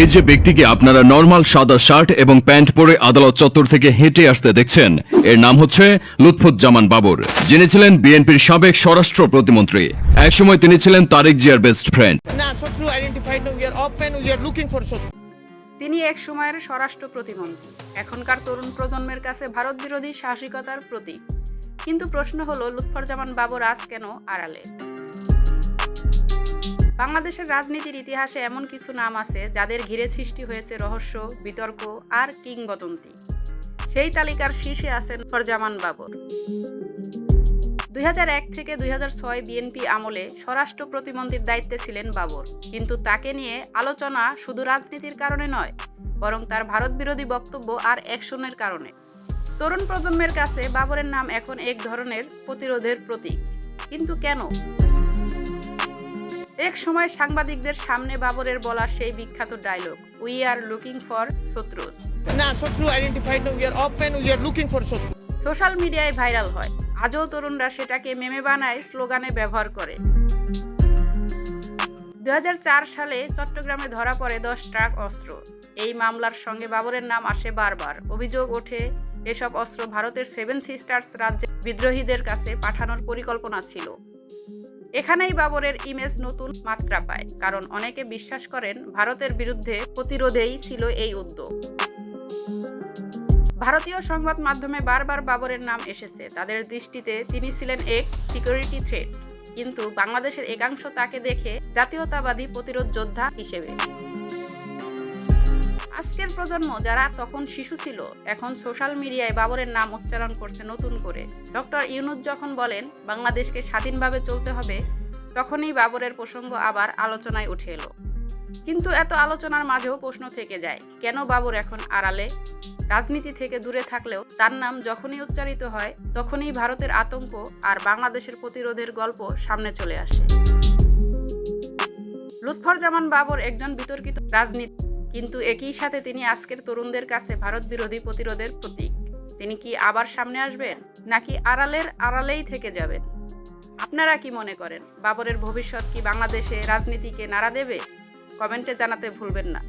এই যে ব্যক্তিকে আপনারা নর্মাল সাদা শার্ট এবং প্যান্ট পরে আদালত চত্বর থেকে হেঁটে আসতে দেখছেন এর নাম হচ্ছে লুৎফুজ্জামান বাবর। যিনি ছিলেন বিএনপির সাবেক স্বরাষ্ট্র প্রতিমন্ত্রী। একসময় তিনি ছিলেন তারেক জিয়ার বেস্ট ফ্রেন্ড তিনি এক সময়ের স্বরাষ্ট্র প্রতিমন্ত্রী। এখনকার তরুণ প্রজন্মের কাছে ভারত বিরোধী সাহসিকতার প্রতীক। কিন্তু প্রশ্ন হলো লুৎফরজামান বাবর আজ কেন আড়ালে? বাংলাদেশের রাজনীতির ইতিহাসে এমন কিছু নাম আছে যাদের ঘিরে সৃষ্টি হয়েছে রহস্য, বিতর্ক আর কিংবদন্তি। সেই তালিকার শীর্ষে আছেন ফরজামান বাবর। দুই এক থেকে দু হাজার ছয় বিএনপি আমলে স্বরাষ্ট্র প্রতিমন্ত্রীর দায়িত্বে ছিলেন বাবর। কিন্তু তাকে নিয়ে আলোচনা শুধু রাজনীতির কারণে নয়, বরং তার ভারত বিরোধী বক্তব্য আর অ্যাকশনের কারণে। তরুণ প্রজন্মের কাছে বাবরের নাম এখন এক ধরনের প্রতিরোধের প্রতীক। কিন্তু কেন? এক সময় সাংবাদিকদের সামনে বাবরের বলা সেই বিখ্যাত dialogue we are looking for শত্রুস। না শত্রু identified we are open we are looking for শত্রু। সোশ্যাল মিডিয়ায় ভাইরাল হয়। আজও তরুণরা সেটাকে মেমে বানায় স্লোগানে ব্যবহার করে। দু হাজার চার সালে চট্টগ্রামে ধরা পড়ে দশ ট্রাক অস্ত্র। এই মামলার সঙ্গে বাবরের নাম আসে বারবার। অভিযোগ ওঠে এসব অস্ত্র ভারতের সেভেন সিস্টার্স রাজ্যে বিদ্রোহীদের কাছে পাঠানোর পরিকল্পনা ছিল। এখানেই বাবরের ইমেজ নতুন মাত্রা পায়, কারণ অনেকে বিশ্বাস করেন ভারতের বিরুদ্ধে প্রতিরোধেই ছিল এই উদ্যোগ। ভারতীয় সংবাদ মাধ্যমে বারবার বাবরের নাম এসেছে, তাদের দৃষ্টিতে তিনি ছিলেন এক সিকিউরিটি থ্রেট কিন্তু বাংলাদেশের একাংশ তাকে দেখে জাতীয়তাবাদী প্রতিরোধ যোদ্ধা হিসেবে। আজকের প্রজন্ম যারা তখন শিশু ছিল, এখন সোশ্যাল মিডিয়ায় বাবরের নাম উচ্চারণ করছে নতুন করে। ডক্টর ইউনুস যখন বলেন, বাংলাদেশকে স্বাধীনভাবে চলতে হবে, তখনই বাবরের প্রসঙ্গ আবার আলোচনায় উঠে এলো। কিন্তু এত আলোচনার মাঝেও প্রশ্ন থেকে যায়, কেন বাবর এখন আড়ালে? রাজনীতি থেকে দূরে থাকলেও তার নাম যখনই উচ্চারিত হয়, তখনই ভারতের আতঙ্ক আর বাংলাদেশের প্রতিরোধের গল্প সামনে চলে আসে। লুৎফরজামান বাবর একজন বিতর্কিত রাজনীতি কিন্তু একই সাথে তিনি আজকের তরুণদের কাছে ভারত বিরোধী প্রতিরোধের প্রতীক। তিনি কি আবার সামনে আসবেন, নাকি আড়ালের আড়ালেই থেকে যাবেন? আপনারা কি মনে করেন, বাবরের ভবিষ্যৎ কি বাংলাদেশে রাজনীতিকে নাড়া দেবে? কমেন্টে জানাতে ভুলবেন না।